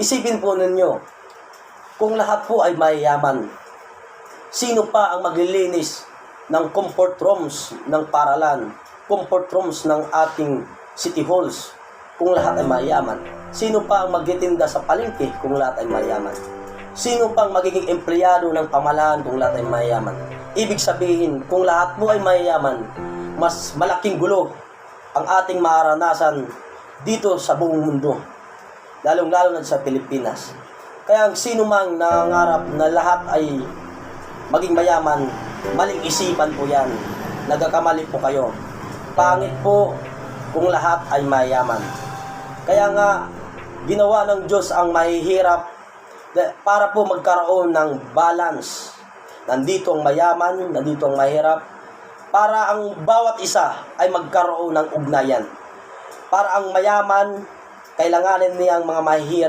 Isipin po ninyo, kung lahat po ay mayayaman, sino pa ang maglilinis ng comfort rooms ng paralan, comfort rooms ng ating city halls, kung lahat ay mayayaman? Sino pa ang magtitinda sa palengke kung lahat ay mayayaman? Sino pang magiging empleyado ng pamahalaan kung lahat ay mayayaman? Ibig sabihin, kung lahat po ay mayayaman, mas malaking gulo ang ating maranasan dito sa buong mundo. Lalong-lalo na sa Pilipinas. Kaya ang sino mang nangangarap na lahat ay maging mayaman, maling isipan po yan. Nagkakamali po kayo. Pangit po kung lahat ay mayaman. Kaya nga, ginawa ng Diyos ang mahihirap para po magkaroon ng balance. Nandito ang mayaman, nandito ang mahirap, para ang bawat isa ay magkaroon ng ugnayan. Para ang mayaman, kailanganin niya ang mga mahihirap